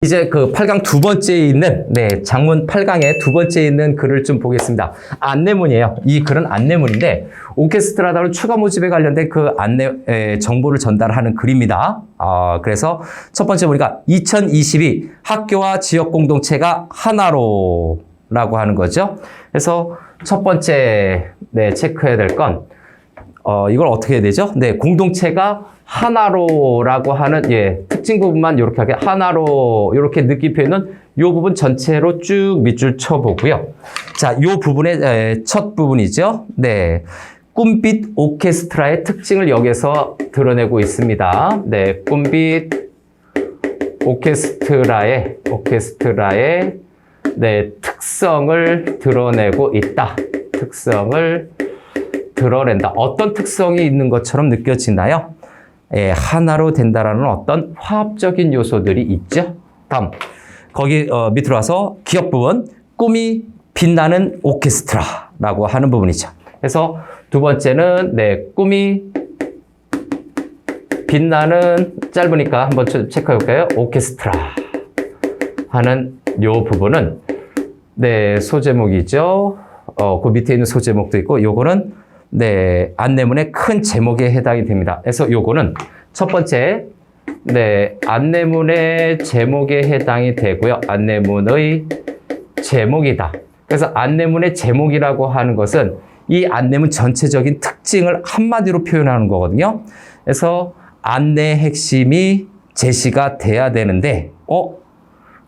이제 그 8강 두 번째에 있는, 네, 장문 8강의 두 번째에 있는 글을 좀 보겠습니다. 안내문이에요. 이 글은 안내문인데, 오케스트라 다른 추가 모집에 관련된 그 안내, 에, 정보를 전달하는 글입니다. 아, 그래서 첫 번째 보니까 2022 학교와 지역 공동체가 하나로 라고 하는 거죠. 그래서 첫 번째, 네, 체크해야 될 건, 어, 이걸 어떻게 해야 되죠? 네, 공동체가 하나로라고 하는, 예, 특징 부분만 이렇게 하게, 하나로, 이렇게 느낌표에는 이 부분 전체로 쭉 밑줄 쳐보고요. 자, 이 부분의 에, 첫 부분이죠. 네. 꿈빛 오케스트라의 특징을 여기서 드러내고 있습니다. 네, 꿈빛 오케스트라의, 오케스트라의, 네, 특성을 드러내고 있다. 특성을 드러낸다. 어떤 특성이 있는 것처럼 느껴지나요? 예, 하나로 된다라는 어떤 화합적인 요소들이 있죠. 다음 거기 어, 밑으로 와서 기억 부분 꿈이 빛나는 오케스트라라고 하는 부분이죠. 그래서 두 번째는 네 꿈이 빛나는 짧으니까 한번 좀 체크해 볼까요? 오케스트라 하는 요 부분은 네 소제목이죠. 어, 그 밑에 있는 소제목도 있고 요거는 네, 안내문의 큰 제목에 해당이 됩니다. 그래서 요거는 첫 번째, 네, 안내문의 제목에 해당이 되고요. 안내문의 제목이다. 그래서 안내문의 제목이라고 하는 것은 이 안내문 전체적인 특징을 한마디로 표현하는 거거든요. 그래서 안내 핵심이 제시가 돼야 되는데, 어?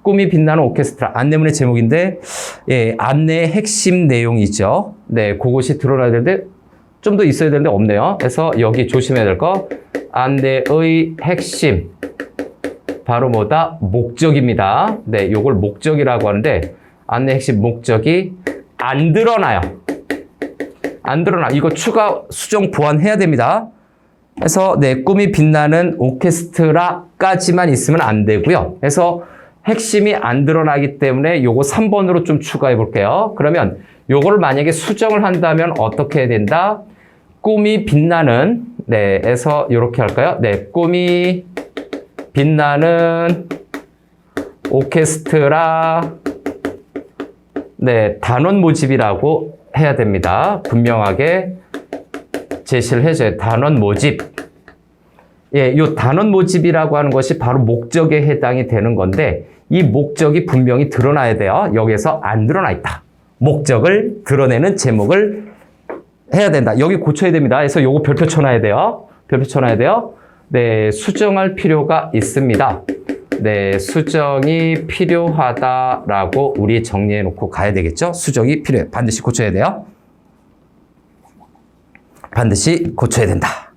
꿈이 빛나는 오케스트라 안내문의 제목인데, 예, 안내의 핵심 내용이죠. 네, 그것이 드러나야 되는데, 좀 더 있어야 되는데 없네요. 그래서 여기 조심해야 될 거 안내의 핵심 바로 뭐다? 목적입니다. 네, 요걸 목적이라고 하는데 안내 핵심 목적이 안 드러나요. 안 드러나. 이거 추가 수정 보완해야 됩니다. 그래서 내 꿈이 빛나는 오케스트라까지만 있으면 안 되고요. 그래서 핵심이 안 드러나기 때문에 요거 3번으로 좀 추가해 볼게요. 그러면 요거를 만약에 수정을 한다면 어떻게 해야 된다? 꿈이 빛나는 네, 에서 이렇게 할까요? 네, 꿈이 빛나는 오케스트라 네, 단원 모집이라고 해야 됩니다. 분명하게 제시를 해줘요. 단원 모집. 예, 요 단원 모집이라고 하는 것이 바로 목적에 해당이 되는 건데 이 목적이 분명히 드러나야 돼요. 여기서 안 드러나 있다. 목적을 드러내는 제목을 해야 된다. 여기 고쳐야 됩니다. 그래서 요거 별표 쳐놔야 돼요. 별표 쳐놔야 돼요. 네, 수정할 필요가 있습니다. 네, 수정이 필요하다라고 우리 정리해 놓고 가야 되겠죠? 수정이 필요해. 반드시 고쳐야 돼요. 반드시 고쳐야 된다.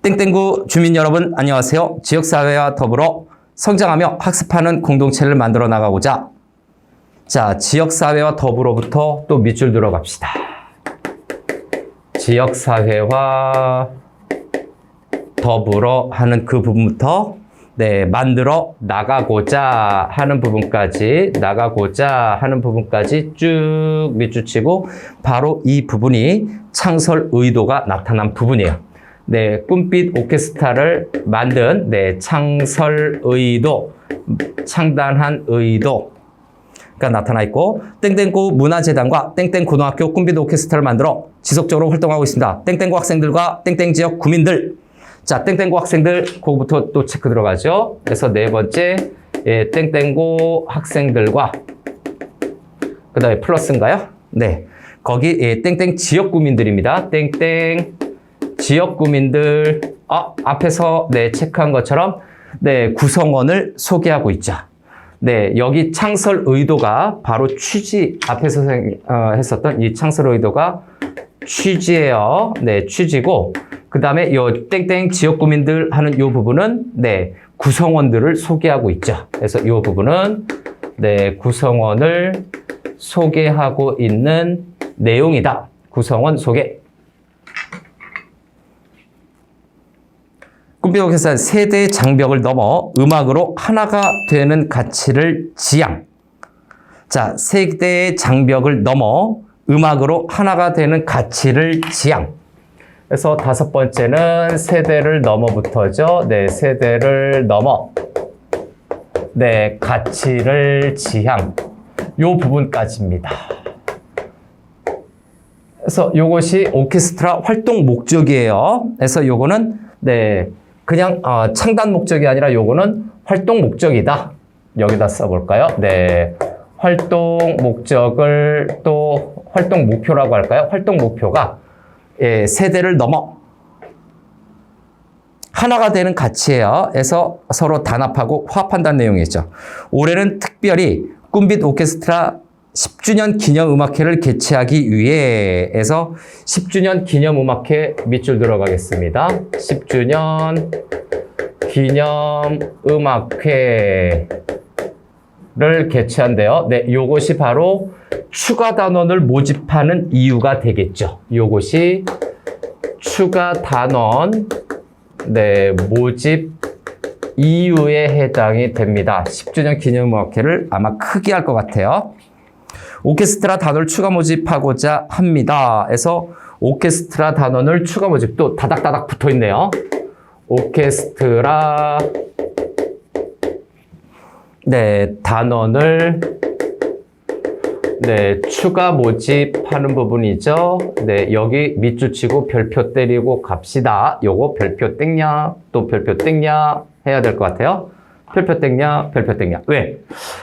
땡땡구 주민 여러분 안녕하세요. 지역사회와 더불어 성장하며 학습하는 공동체를 만들어 나가고자 자 지역사회와 더불어부터 또 밑줄 들어갑시다. 지역사회와 더불어 하는 그 부분부터 네, 만들어 나가고자 하는 부분까지, 나가고자 하는 부분까지 쭉 밑줄 치고, 바로 이 부분이 창설 의도가 나타난 부분이에요. 네, 꿈빛 오케스트라를 만든, 네, 창설 의도, 창단한 의도, 가 나타나 있고 땡땡고 문화재단과 땡땡 고등학교 꿈빛 오케스트라를 만들어 지속적으로 활동하고 있습니다. 땡땡고 학생들과 땡땡 지역 구민들 자 땡땡고 학생들 그거부터 또 체크 들어가죠. 그래서 네 번째 예, 땡땡고 학생들과 그 다음에 플러스인가요? 네 거기 예, 땡땡 지역 구민들입니다. 땡땡 지역 구민들 아, 앞에서 네 체크한 것처럼 네 구성원을 소개하고 있죠. 네, 여기 창설 의도가 바로 취지, 앞에서 어, 했었던 이 창설 의도가 취지예요. 네, 취지고, 그 다음에 요 땡땡 지역 구민들 하는 요 부분은, 네, 구성원들을 소개하고 있죠. 그래서 요 부분은, 네, 구성원을 소개하고 있는 내용이다. 구성원 소개. 꿈비오 회사 세대의 장벽을 넘어 음악으로 하나가 되는 가치를 지향. 자, 세대의 장벽을 넘어 음악으로 하나가 되는 가치를 지향. 그래서 다섯 번째는 세대를 넘어부터죠. 네, 세대를 넘어. 네, 가치를 지향. 요 부분까지입니다. 그래서 요것이 오케스트라 활동 목적이에요. 그래서 요거는 네 그냥 어, 창단 목적이 아니라 요거는 활동 목적이다. 여기다 써볼까요? 네 활동 목적을 또 활동 목표라고 할까요? 활동 목표가 예, 세대를 넘어 하나가 되는 가치예요. 그래서 서로 단합하고 화합한다는 내용이죠. 올해는 특별히 꿈빛 오케스트라 10주년 기념 음악회를 개최하기 위해 해서 10주년 기념 음악회 밑줄 들어가겠습니다. 10주년 기념 음악회를 개최한대요. 네, 요것이 바로 추가 단원을 모집하는 이유가 되겠죠. 요것이 추가 단원 네, 모집 이유에 해당이 됩니다. 10주년 기념음악회를 아마 크게 할 것 같아요. 오케스트라 단원을 추가 모집하고자 합니다. 해서 오케스트라 단원을 추가 모집 또 다닥다닥 붙어 있네요. 오케스트라 네, 단원을 네, 추가 모집하는 부분이죠. 네, 여기 밑줄 치고 별표 때리고 갑시다. 요거 별표 땡냐, 또 별표 땡냐 해야 될 것 같아요. 별표 땡냐, 별표 땡냐. 왜?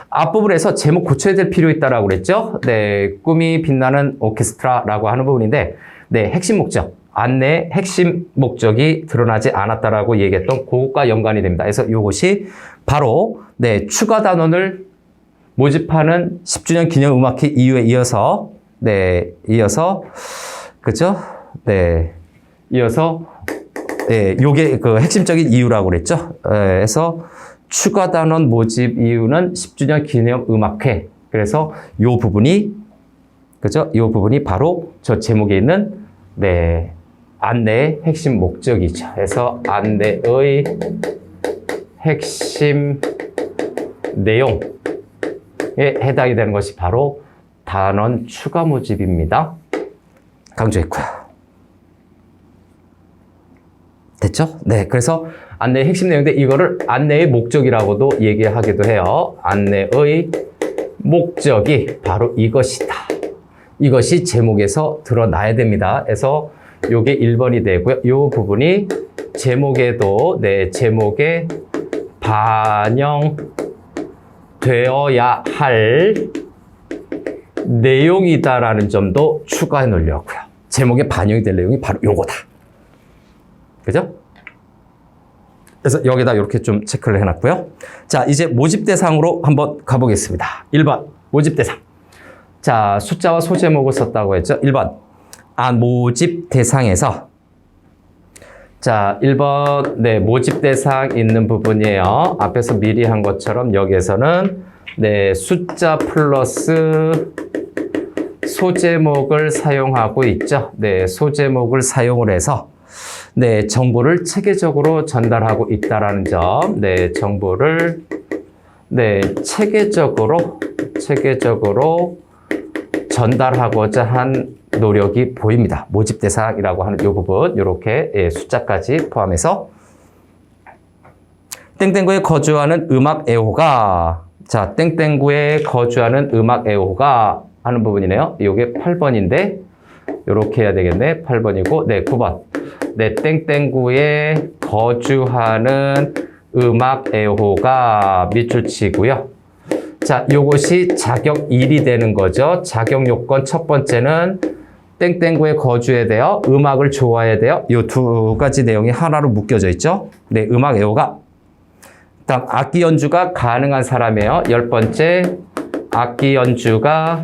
앞부분에서 제목 고쳐야 될 필요 있다라고 그랬죠? 네, 꿈이 빛나는 오케스트라라고 하는 부분인데, 네, 핵심 목적. 안내 핵심 목적이 드러나지 않았다라고 얘기했던 그것과 연관이 됩니다. 그래서 이것이 바로 네, 추가 단원을 모집하는 10주년 기념 음악회 이후에 이어서 네, 이어서 그죠? 네. 이어서 네, 요게 그 핵심적인 이유라고 그랬죠. 예, 그래서 추가 단원 모집 이유는 10주년 기념 음악회. 그래서 요 부분이 그죠? 요 부분이 바로 저 제목에 있는 네. 안내의 핵심 목적이죠. 그래서 안내의 핵심 내용에 해당이 되는 것이 바로 단원 추가 모집입니다. 강조했고요. 됐죠? 네. 그래서 안내의 핵심 내용인데 이거를 안내의 목적이라고도 얘기하기도 해요. 안내의 목적이 바로 이것이다. 이것이 제목에서 드러나야 됩니다. 그래서 요게 1번이 되고요. 요 부분이 제목에도 네, 제목에 반영되어야 할 내용이다라는 점도 추가해 놓으려고요. 제목에 반영이 될 내용이 바로 요거다. 그죠? 그래서 여기다 이렇게 좀 체크를 해놨고요. 자, 이제 모집 대상으로 한번 가보겠습니다. 1번, 모집 대상. 자, 숫자와 소제목을 썼다고 했죠. 1번, 아, 모집 대상에서. 자, 1번, 네, 모집 대상 있는 부분이에요. 앞에서 미리 한 것처럼 여기에서는, 네, 숫자 플러스 소제목을 사용하고 있죠. 네, 소제목을 사용을 해서, 네, 정보를 체계적으로 전달하고 있다라는 점. 네, 정보를 네, 체계적으로 체계적으로 전달하고자 한 노력이 보입니다. 모집 대상이라고 하는 이 부분 이렇게 예, 숫자까지 포함해서 땡땡구에 거주하는 음악 애호가 자, 땡땡구에 거주하는 음악 애호가 하는 부분이네요. 이게 8번인데 이렇게 해야 되겠네. 8번이고 네, 9번. 네, 땡땡구에 거주하는 음악 애호가 밑줄 치고요. 자, 요것이 자격 1이 되는 거죠. 자격 요건 첫 번째는 땡땡구에 거주해야 돼요. 음악을 좋아해야 돼요. 요 두 가지 내용이 하나로 묶여져 있죠. 네, 음악 애호가. 다음 악기 연주가 가능한 사람이에요. 열 번째, 악기 연주가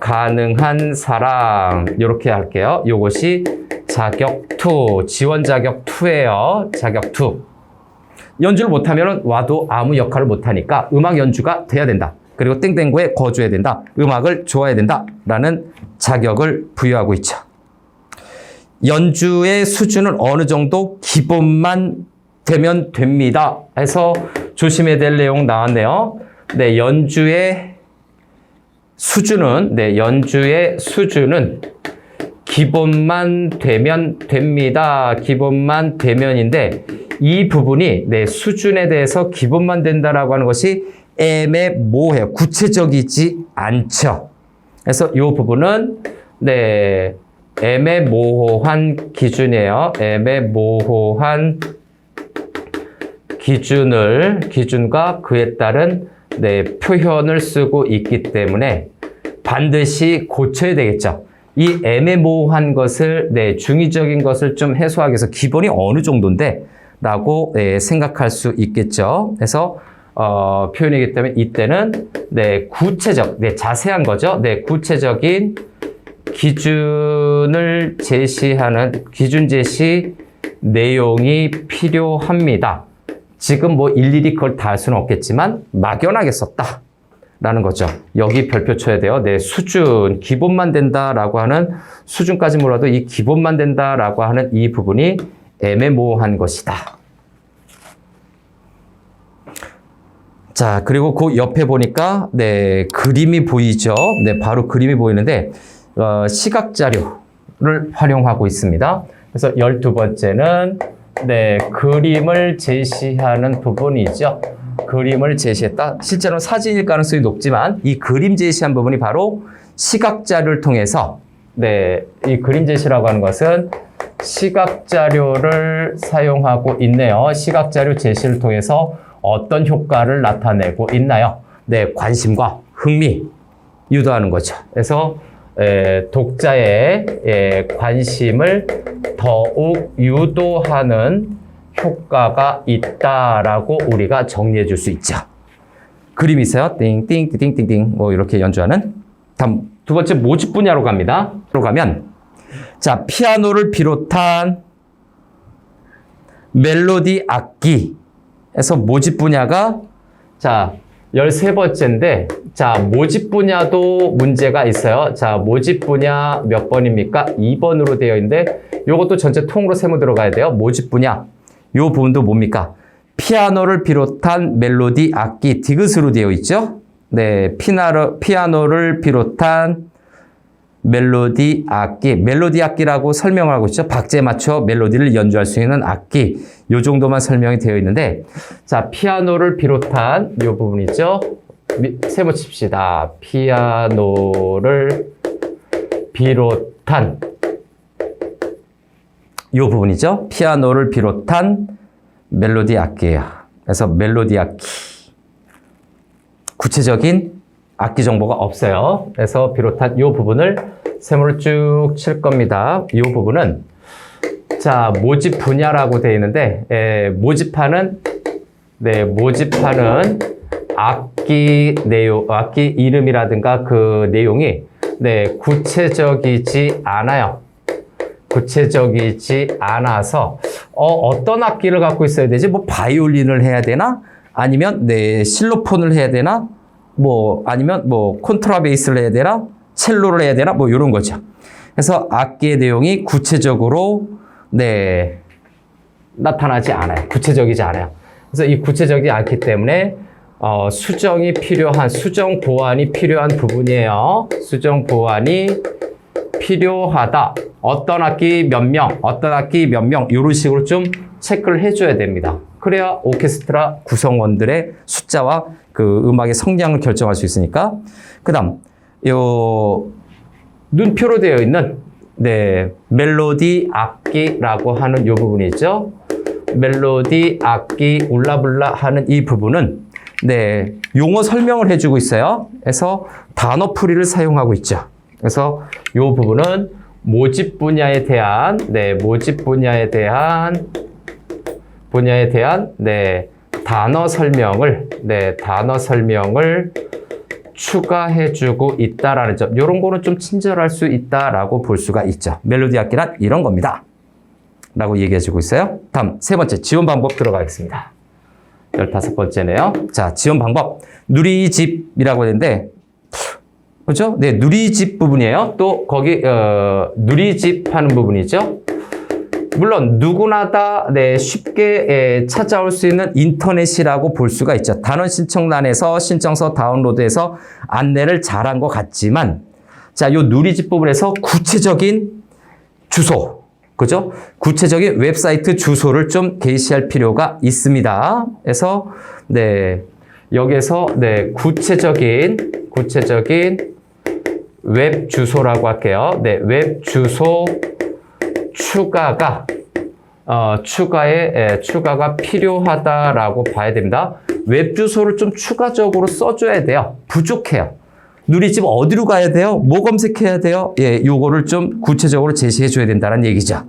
가능한 사람 이렇게 할게요. 요것이 자격 2, 지원 자격 2예요. 자격 2. 연주를 못하면 와도 아무 역할을 못하니까 음악 연주가 돼야 된다. 그리고 땡땡구에 거주해야 된다. 음악을 좋아해야 된다. 라는 자격을 부여하고 있죠. 연주의 수준은 어느 정도 기본만 되면 됩니다. 해서 조심해야 될 내용 나왔네요. 네, 연주의 수준은, 네, 연주의 수준은 기본만 되면 됩니다. 기본만 되면인데, 이 부분이 내 수준에 대해서 기본만 된다라고 하는 것이 애매모호해요. 구체적이지 않죠. 그래서 이 부분은 네 애매모호한 기준이에요. 애매모호한 기준을 기준과 그에 따른 네, 표현을 쓰고 있기 때문에 반드시 고쳐야 되겠죠. 이 애매모호한 것을 네, 중의적인 것을 좀 해소하기 위해서 기본이 어느 정도인데 라고 네, 생각할 수 있겠죠. 그래서 어, 표현이기 때문에 이때는 네, 구체적, 네, 자세한 거죠. 네, 구체적인 기준을 제시하는 기준 제시 내용이 필요합니다. 지금 뭐 일일이 그걸 다 할 수는 없겠지만 막연하게 썼다. 라는 거죠. 여기 별표 쳐야 돼요. 네, 수준, 기본만 된다라고 하는 수준까지 몰라도 이 기본만 된다라고 하는 이 부분이 애매모호한 것이다. 자, 그리고 그 옆에 보니까, 네, 그림이 보이죠? 네, 바로 그림이 보이는데, 어, 시각 자료를 활용하고 있습니다. 그래서 열두 번째는, 네, 그림을 제시하는 부분이죠. 그림을 제시했다. 실제로 사진일 가능성이 높지만, 이 그림 제시한 부분이 바로 시각 자료를 통해서, 네, 이 그림 제시라고 하는 것은 시각 자료를 사용하고 있네요. 시각 자료 제시를 통해서 어떤 효과를 나타내고 있나요? 네, 관심과 흥미 유도하는 거죠. 그래서 에, 독자의 에, 관심을 더욱 유도하는 효과가 있다라고 우리가 정리해 줄 수 있죠. 그림 있어요. 띵띵 띵띵띵 뭐 이렇게 연주하는. 다음 두 번째 모집 분야로 갑니다. 로 가면 자 피아노를 비롯한 멜로디 악기에서 모집 분야가 자 13번째인데 자 모집 분야도 문제가 있어요. 자 모집 분야 몇 번입니까? 2번으로 되어 있는데 이것도 전체 통으로 세모 들어가야 돼요. 모집 분야 이 부분도 뭡니까? 피아노를 비롯한 멜로디 악기 디귿으로 되어 있죠. 네, 피나르, 피아노를 비롯한 멜로디 악기, 멜로디 악기라고 설명을 하고 있죠. 박자에 맞춰 멜로디를 연주할 수 있는 악기. 요 정도만 설명이 되어 있는데, 자, 피아노를 비롯한 요 부분이죠. 미- 세모 칩시다. 피아노를 비롯한 요 부분이죠. 피아노를 비롯한 멜로디 악기예요. 그래서 멜로디 악기. 구체적인 악기 정보가 없어요. 그래서 비롯한 이 부분을 세모를 쭉 칠 겁니다. 이 부분은 자 모집 분야라고 되어 있는데 에, 모집하는 네 모집하는 악기 내용 악기 이름이라든가 그 내용이 네 구체적이지 않아요. 구체적이지 않아서 어, 어떤 악기를 갖고 있어야 되지? 뭐 바이올린을 해야 되나? 아니면 네 실로폰을 해야 되나? 뭐 아니면 뭐 콘트라베이스를 해야 되나? 첼로를 해야 되나? 뭐 이런 거죠. 그래서 악기의 내용이 구체적으로 네 나타나지 않아요. 구체적이지 않아요. 그래서 이 구체적이지 않기 때문에 어, 수정이 필요한 수정 보완이 필요한 부분이에요. 수정 보완이 필요하다. 어떤 악기 몇 명, 어떤 악기 몇 명, 이런 식으로 좀 체크를 해줘야 됩니다. 그래야 오케스트라 구성원들의 숫자와 그 음악의 성량을 결정할 수 있으니까. 그 다음, 요, 눈표로 되어 있는, 네, 멜로디 악기라고 하는 요 부분이 있죠. 멜로디 악기 울라불라 하는 이 부분은, 네, 용어 설명을 해주고 있어요. 그래서 단어 풀이를 사용하고 있죠. 그래서 이 부분은 모집 분야에 대한 네 모집 분야에 대한 분야에 대한 네 단어 설명을 네 단어 설명을 추가해주고 있다라는 점 이런 거는 좀 친절할 수 있다라고 볼 수가 있죠. 멜로디 악기란 이런 겁니다. 라고 얘기해주고 있어요. 다음 세 번째 지원 방법 들어가겠습니다. 열다섯 번째네요. 자 지원 방법 누리집이라고 했는데 그렇죠? 네, 누리집 부분이에요. 또 거기 어, 누리집 하는 부분이죠. 물론 누구나 다 네, 쉽게 예, 찾아올 수 있는 인터넷이라고 볼 수가 있죠. 단원 신청란에서 신청서 다운로드해서 안내를 잘한 것 같지만 자, 요 누리집 부분에서 구체적인 주소 그죠? 구체적인 웹사이트 주소를 좀 게시할 필요가 있습니다. 그래서 네 여기서 네 구체적인 구체적인 웹 주소라고 할게요. 네, 웹 주소 추가가 어, 추가에 예, 추가가 필요하다라고 봐야 됩니다. 웹 주소를 좀 추가적으로 써줘야 돼요. 부족해요. 누리집 어디로 가야 돼요? 뭐 검색해야 돼요? 예, 요거를 좀 구체적으로 제시해 줘야 된다는 얘기죠.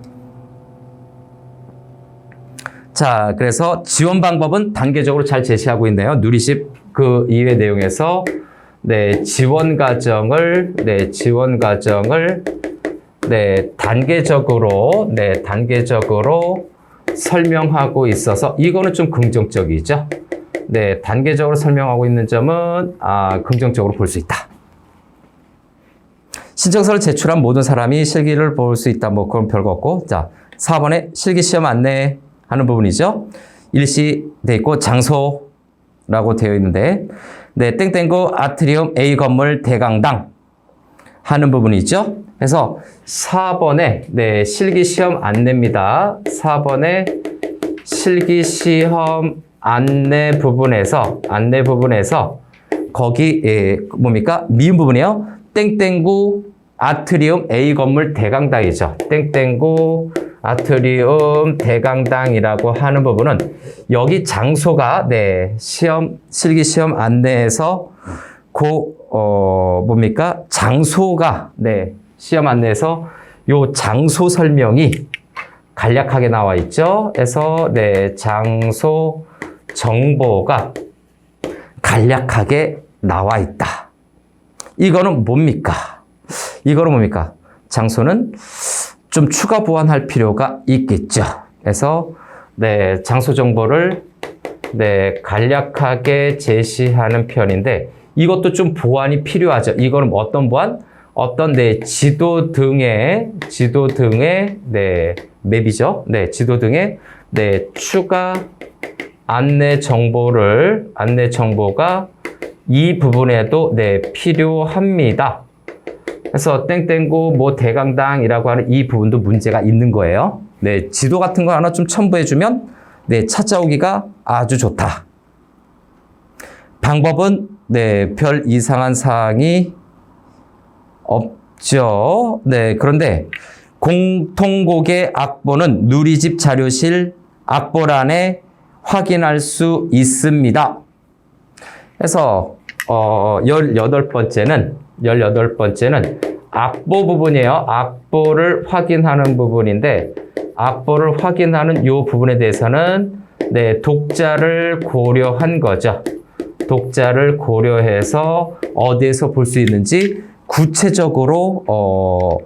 자, 그래서 지원 방법은 단계적으로 잘 제시하고 있네요. 누리집 그 이외 내용에서 네, 지원 과정을 네, 지원 과정을 네, 단계적으로 네, 단계적으로 설명하고 있어서 이거는 좀 긍정적이죠. 네, 단계적으로 설명하고 있는 점은 아, 긍정적으로 볼 수 있다. 신청서를 제출한 모든 사람이 실기를 볼 수 있다. 뭐 그건 별거 없고. 자, 4번에 실기 시험 안내 하는 부분이죠. 일시 돼 있고 장소 라고 되어 있는데 네, 땡땡구 아트리움 A 건물 대강당 하는 부분이죠. 그래서 4번에 네, 실기 시험 안내입니다. 4번에 실기 시험 안내 부분에서 안내 부분에서 거기 예, 뭡니까? 미음 부분이요. 땡땡구 아트리움 A 건물 대강당이죠. 땡땡구 아트리움 대강당이라고 하는 부분은 여기 장소가 네 시험 실기 시험 안내에서 고 어, 뭡니까 장소가 네 시험 안내에서 요 장소 설명이 간략하게 나와 있죠. 그래서 네 장소 정보가 간략하게 나와 있다. 이거는 뭡니까? 이거는 뭡니까? 장소는 좀 추가 보완할 필요가 있겠죠. 그래서 네, 장소 정보를 네, 간략하게 제시하는 편인데 이것도 좀 보완이 필요하죠. 이거는 어떤 보완? 어떤 네, 지도 등의 지도 등의 네, 맵이죠. 네, 지도 등의 네, 추가 안내 정보를 안내 정보가 이 부분에도 네, 필요합니다. 그래서 땡땡구 뭐 대강당이라고 하는 이 부분도 문제가 있는 거예요. 네, 지도 같은 거 하나 좀 첨부해주면 네, 찾아오기가 아주 좋다. 방법은 네, 별 이상한 사항이 없죠. 네, 그런데 공통곡의 악보는 누리집 자료실 악보란에 확인할 수 있습니다. 그래서 어, 18번째는 18번째는 악보 부분이에요. 악보를 확인하는 부분인데 악보를 확인하는 이 부분에 대해서는 네, 독자를 고려한 거죠. 독자를 고려해서 어디에서 볼 수 있는지 구체적으로 어,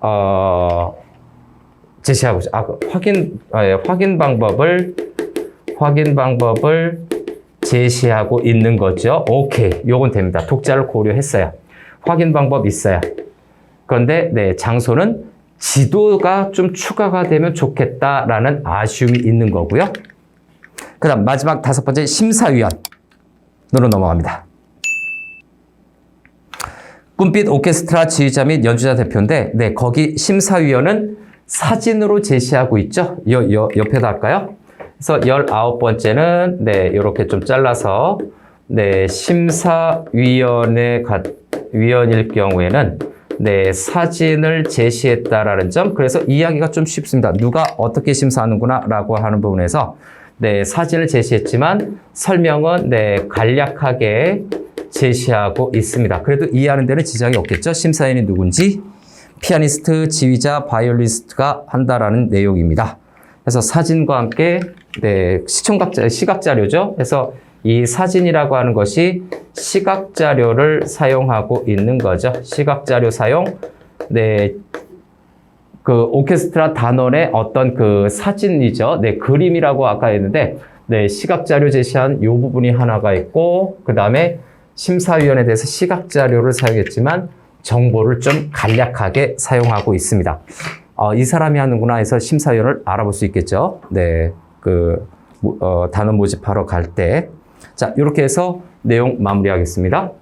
어, 제시하고. 아, 그 확인 아, 예, 확인 방법을 확인 방법을 제시하고 있는 거죠. 오케이. 요건 됩니다. 독자를 고려했어요. 확인 방법 있어요. 그런데 네, 장소는 지도가 좀 추가가 되면 좋겠다라는 아쉬움이 있는 거고요. 그 다음 마지막 다섯 번째 심사위원으로 넘어갑니다. 꿈빛 오케스트라 지휘자 및 연주자 대표인데 네, 거기 심사위원은 사진으로 제시하고 있죠. 여, 여, 옆에다 할까요? 그래서 열아홉 번째는 네, 이렇게 좀 잘라서 네, 심사위원회 가, 위원일 경우에는 네, 사진을 제시했다라는 점. 그래서 이야기가 좀 쉽습니다. 누가 어떻게 심사하는구나라고 하는 부분에서 네, 사진을 제시했지만 설명은 네, 간략하게 제시하고 있습니다. 그래도 이해하는 데는 지장이 없겠죠. 심사위원이 누군지 피아니스트, 지휘자, 바이올리스트가 한다라는 내용입니다. 그래서 사진과 함께 네, 시청각 자 시각 자료죠. 그래서 이 사진이라고 하는 것이 시각 자료를 사용하고 있는 거죠. 시각 자료 사용. 네. 그 오케스트라 단원의 어떤 그 사진이죠. 네, 그림이라고 아까 했는데 네, 시각 자료 제시한 요 부분이 하나가 있고 그다음에 심사위원에 대해서 시각 자료를 사용했지만 정보를 좀 간략하게 사용하고 있습니다. 어, 이 사람이 하는구나 해서 심사위원을 알아볼 수 있겠죠. 네, 그 어, 단원 모집하러 갈 때. 자, 이렇게 해서 내용 마무리하겠습니다.